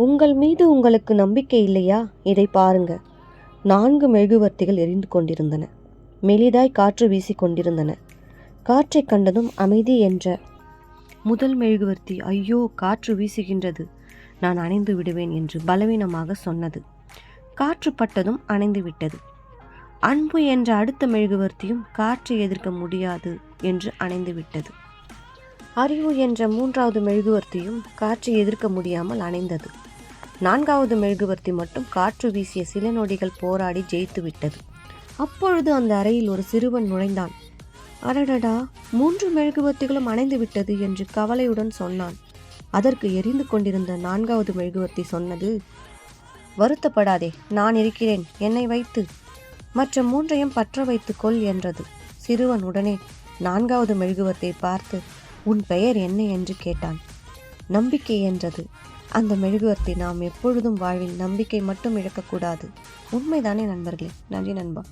உங்கள் மீது உங்களுக்கு நம்பிக்கை இல்லையா? இதை பாருங்க. நான்கு மெழுகுவர்த்திகள் எரிந்து கொண்டிருந்தன. மெலிதாய் காற்று வீசி கொண்டிருந்தன. காற்றைக் கண்டதும் அமைதி என்ற முதல் மெழுகுவர்த்தி ஐயோ காற்று வீசுகின்றது. நான் அணைந்து விடுவேன் என்று பலவீனமாக சொன்னது. காற்று பட்டதும் அணைந்து விட்டது. அன்பு என்ற அடுத்த மெழுகுவர்த்தியும் காற்றை எதிர்க்க முடியாது என்று அணைந்து விட்டது. அறிவு என்ற மூன்றாவது மெழுகுவர்த்தியும் காற்றை எதிர்க்க முடியாமல் அணைந்தது. நான்காவது மெழுகுவர்த்தி மட்டும் காற்று வீசிய சில நொடிகள் போராடி ஜெயித்து விட்டது. அப்பொழுது அந்த அறையில் ஒரு சிறுவன் நுழைந்தான். அடடடா மூன்று மெழுகுவர்த்திகளும் அணைந்து விட்டது என்று கவலையுடன் சொன்னான். அதற்கு எரிந்து கொண்டிருந்த நான்காவது மெழுகுவர்த்தி சொன்னது வருத்தப்படாதே நான் இருக்கிறேன் என்னை வைத்து. மற்ற மூன்றையும் பற்ற வைத்துக் கொள் என்றது. சிறுவன் உடனே நான்காவது மெழுகுவர்த்தியை பார்த்து உன் பெயர் என்ன? என்று கேட்டான். நம்பிக்கை என்றது. அந்த மெழுகுவர்த்தி நாம் எப்பொழுதும் வாழ்வில் நம்பிக்கை மட்டும் இழக்கக்கூடாது. உண்மைதானே நண்பர்களே? நன்றி நண்பா.